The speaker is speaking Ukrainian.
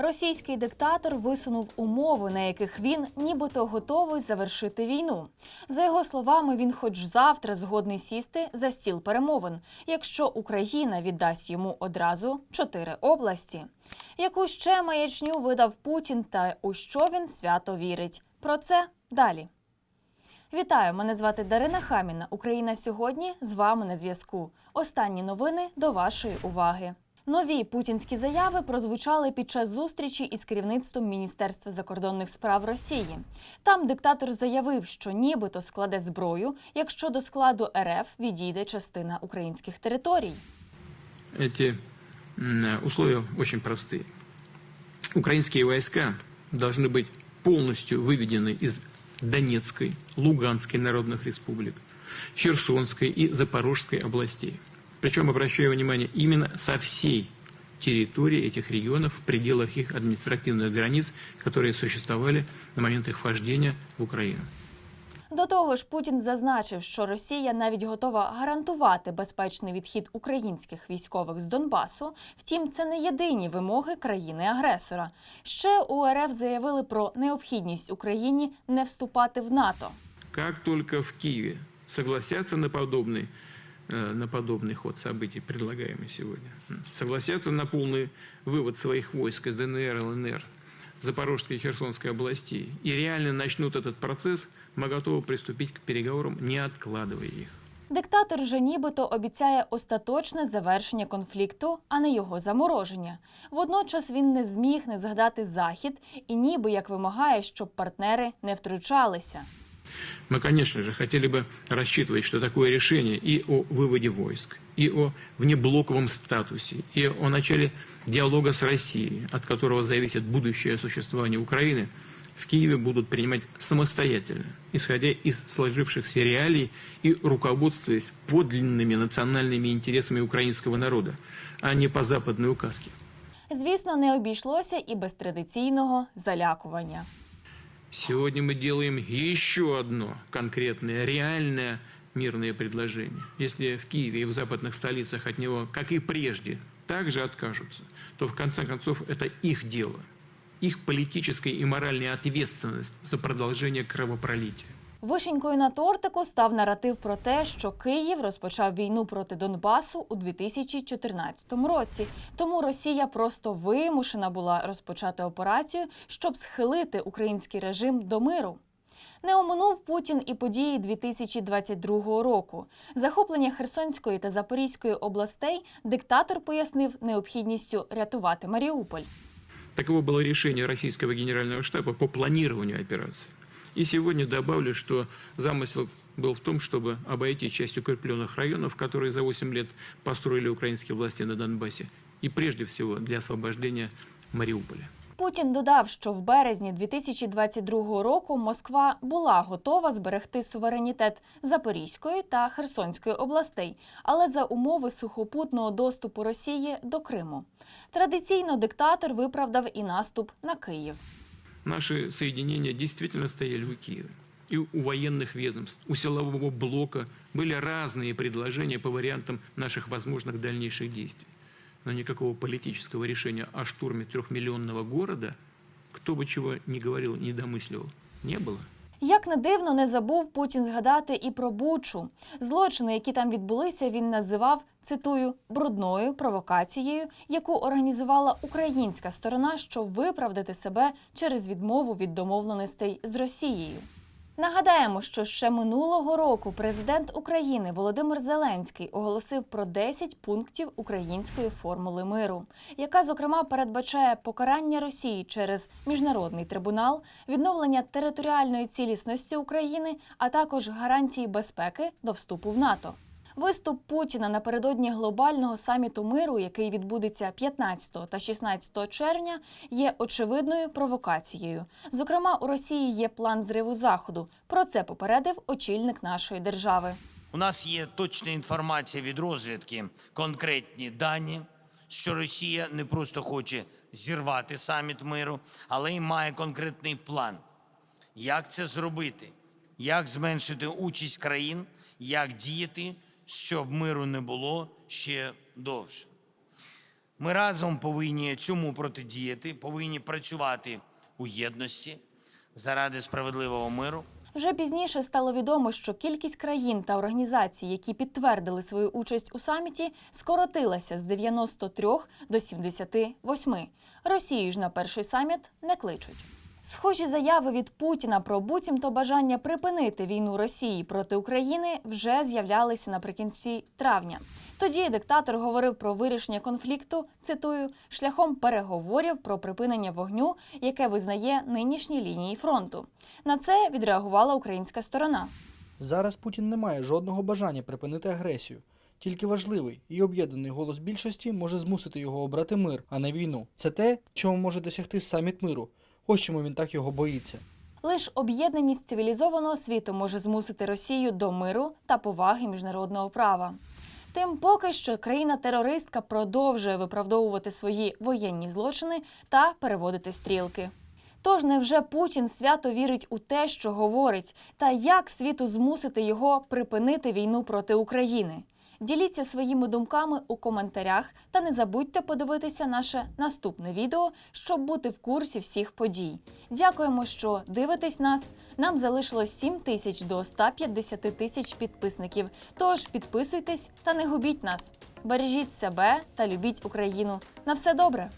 Російський диктатор висунув умови, на яких він нібито готовий завершити війну. За його словами, він хоч завтра згодний сісти за стіл перемовин, якщо Україна віддасть йому одразу чотири області. Яку ще маячню видав Путін та у що він свято вірить? Про це далі. Вітаю! Мене звати Дарина Хаміна. Україна сьогодні з вами на зв'язку. Останні новини до вашої уваги. Нові путінські заяви прозвучали під час зустрічі із керівництвом Міністерства закордонних справ Росії. Там диктатор заявив, що нібито складе зброю, якщо до складу РФ відійде частина українських територій. Эти м, условия очень простые. Украинские войска должны быть полностью выведены из Донецкой, Луганской народных республик, Херсонской и Запорожской областей. Причем, обращаю внимание, именно со всей территории этих регионов в пределах их административных границ, которые существовали на момент их вхождения в Украину. До того ж, Путін зазначив, що Росія навіть готова гарантувати безпечний відхід українських військових з Донбасу. Втім, це не єдині вимоги країни-агресора. Ще у РФ заявили про необхідність Україні не вступати в НАТО. Как только в Киеве согласятся на подобный, э, на подобный ход событий, предлагаемый сегодня, м, согласятся на полный вывод своих войск из ДНР, ЛНР, Запорожской и Херсонской областей и реально начнут этот процесс, мы готовы приступить к переговорам, не откладывая их. Диктатор же нібито обіцяє остаточне завершення конфлікту, а не його замороження. Водночас він не зміг не згадати захід і ніби як вимагає, щоб партнери не втручалися. Мы, конечно же, хотели бы рассчитывать, что такое решение и о выводе войск, и о внеблоковом статусе, и о начале диалога с Россией, от которого зависит будущее существование Украины, в Киеве будут принимать самостоятельно, исходя из сложившихся реалий и руководствуясь подлинными национальными интересами украинского народа, а не по западной указке. Звісно, не обійшлося і без традиційного залякування. Сегодня мы делаем еще одно конкретное, реальное мирное предложение. Если в Киеве и в западных столицах от него, как и прежде, также откажутся, то в конце концов это их дело, их политическая и моральная ответственность за продолжение кровопролития. Вишенькою на тортику став наратив про те, що Київ розпочав війну проти Донбасу у 2014 році. Тому Росія просто вимушена була розпочати операцію, щоб схилити український режим до миру. Не оминув Путін і події 2022 року. Захоплення Херсонської та Запорізької областей диктатор пояснив необхідністю рятувати Маріуполь. Таково было решение российского генерального штаба по планированию операции. И сегодня добавлю, что замысел был в том, чтобы обойти часть укрепленных районов, которые за 8 лет построили украинские власти на Донбассе, и прежде всего для освобождения Мариуполя. Путін додав, що в березні 2022 року Москва була готова зберегти суверенітет Запорізької та Херсонської областей, але за умови сухопутного доступу Росії до Криму. Традиційно диктатор виправдав і наступ на Київ. Наши соединения действительно стояли у Киева. И у военных ведомств, у силового блока были разные предложения по вариантам наших возможных дальнейших действий. Но никакого политического решения о штурме трехмиллионного города, кто бы чего ни говорил, ни домысливал, не было. Як не дивно, не забув Путін згадати і про Бучу. Злочини, які там відбулися, він називав цитую брудною провокацією, яку організувала українська сторона, щоб виправдати себе через відмову від домовленостей з Росією. Нагадаємо, що ще минулого року президент України Володимир Зеленський оголосив про 10 пунктів української формули миру, яка зокрема передбачає покарання Росії через міжнародний трибунал, відновлення територіальної цілісності України, а також гарантії безпеки до вступу в НАТО. Виступ Путіна напередодні глобального саміту миру, який відбудеться 15 та 16 червня, є очевидною провокацією. Зокрема, у Росії є план зриву заходу. Про це попередив очільник нашої держави. У нас є точна інформація від розвідки, конкретні дані, що Росія не просто хоче зірвати саміт миру, але й має конкретний план. Як це зробити? Як зменшити участь країн, як діяти, щоб миру не було ще довше. Ми разом повинні цьому протидіяти, повинні працювати у єдності заради справедливого миру. Вже пізніше стало відомо, що кількість країн та організацій, які підтвердили свою участь у саміті, скоротилася з 93 до 78. Росію ж на перший саміт не кличуть. Схожі заяви від Путіна про буцімто бажання припинити війну Росії проти України вже з'являлися наприкінці травня. Тоді диктатор говорив про вирішення конфлікту, цитую, шляхом переговорів про припинення вогню, яке визнає нинішні лінії фронту. На це відреагувала українська сторона. Зараз Путін не має жодного бажання припинити агресію. Тільки важливий і об'єднаний голос більшості може змусити його обрати мир, а не війну. Це те, чому може досягти саміт миру. Ось чому він так його боїться. Лиш об'єднаність цивілізованого світу може змусити Росію до миру та поваги міжнародного права. Тим поки що країна-терористка продовжує виправдовувати свої воєнні злочини та переводити стрілки. Тож невже Путін свято вірить у те, що говорить, та як світу змусити його припинити війну проти України? Діліться своїми думками у коментарях та не забудьте подивитися наше наступне відео, щоб бути в курсі всіх подій. Дякуємо, що дивитесь нас. Нам залишилось 7 тисяч до 150 тисяч підписників. Тож підписуйтесь та не губіть нас. Бережіть себе та любіть Україну. На все добре!